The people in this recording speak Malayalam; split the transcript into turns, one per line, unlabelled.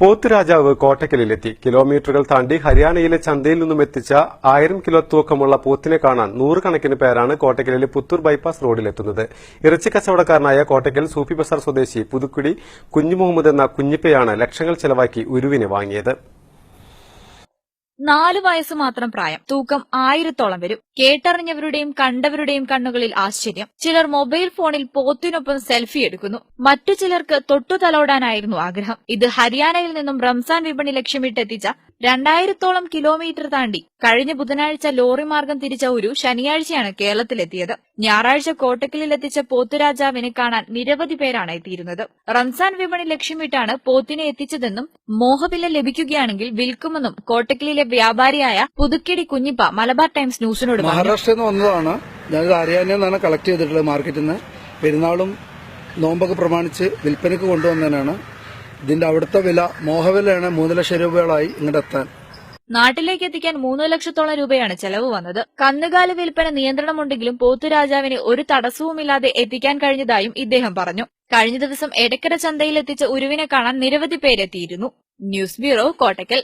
പോത്തുരാജാവ് കോട്ടക്കലിലെത്തി. കിലോമീറ്ററുകൾ താണ്ടി ഹരിയാനയിലെ ചന്തയിൽ നിന്നും എത്തിച്ച ആയിരം കിലോ തൂക്കമുള്ള പോത്തിനെ കാണാൻ നൂറുകണക്കിന് പേരാണ് കോട്ടക്കലിലെ പുത്തൂർ ബൈപ്പാസ് റോഡിലെത്തുന്നത്. ഇറച്ചി കച്ചവടക്കാരനായ കോട്ടക്കൽ സൂഫി ബസാർ സ്വദേശി പുതുക്കുടി കുഞ്ഞു മുഹമ്മദ് എന്ന കുഞ്ഞിപ്പയാണ് ലക്ഷങ്ങൾ ചെലവാക്കി ഉരുവിനെ വാങ്ങിയത്.
നാലു വയസ്സ് മാത്രം പ്രായം. തൂക്കം ആയിരത്തോളം വരും. കേട്ടറിഞ്ഞവരുടെയും കണ്ടവരുടെയും കണ്ണുകളിൽ ആശ്ചര്യം. ചിലർ മൊബൈൽ ഫോണിൽ പോത്തിനൊപ്പം സെൽഫി എടുക്കുന്നു. മറ്റു ചിലർക്ക് തൊട്ടു തലോടാനായിരുന്നു ആഗ്രഹം. ഇത് ഹരിയാനയിൽ നിന്നും റംസാൻ വിപണി ലക്ഷ്യമിട്ടെത്തിച്ച രണ്ടായിരത്തോളം കിലോമീറ്റർ താണ്ടി കഴിഞ്ഞ ബുധനാഴ്ച ലോറി മാർഗം തിരിച്ച ഒരു ശനിയാഴ്ചയാണ് കേരളത്തിലെത്തിയത്. ഞായറാഴ്ച കോട്ടക്കലിലെത്തിച്ച പോത്തുരാജാവിനെ കാണാൻ നിരവധി പേരാണ് എത്തിയിരുന്നത്. റംസാൻ വിപണി ലക്ഷ്യമിട്ടാണ് പോത്തിനെ എത്തിച്ചതെന്നും മോഹവില ലഭിക്കുകയാണെങ്കിൽ വിൽക്കുമെന്നും കോട്ടക്കലിലെ വ്യാപാരിയായ പുതുക്കിടി കുഞ്ഞിപ്പ മലബാർ ടൈംസ് ന്യൂസിനോട്
മഹാരാഷ്ട്രയിൽ നിന്ന് വന്നതാണ്. കളക്ട് ചെയ്തിട്ടുള്ളത് മാർക്കറ്റിൽ നിന്ന്. പെരുന്നാളും നോമ്പൊക്കെ പ്രമാണിച്ച് വിൽപ്പനയ്ക്ക് കൊണ്ടുവന്നതിനാണ് ഇതിന്റെ അവിടുത്തെ വില മോഹവിലയാണ് മൂന്ന് ലക്ഷം രൂപകളായി ഇങ്ങോട്ട് എത്താൻ
നാട്ടിലേക്ക് എത്തിക്കാൻ മൂന്ന് ലക്ഷത്തോളം രൂപയാണ് ചെലവ് വന്നത്. കന്നുകാലി വിൽപ്പന നിയന്ത്രണമുണ്ടെങ്കിലും പോത്തുരാജാവിനെ ഒരു തടസ്സവുമില്ലാതെ എത്തിക്കാൻ കഴിഞ്ഞതായും ഇദ്ദേഹം പറഞ്ഞു. കഴിഞ്ഞ ദിവസം എടക്കര ചന്തയിൽ എത്തിച്ച ഉരുവിനെ കാണാൻ നിരവധി പേരെത്തിയിരുന്നു. News bureau Kottakkal.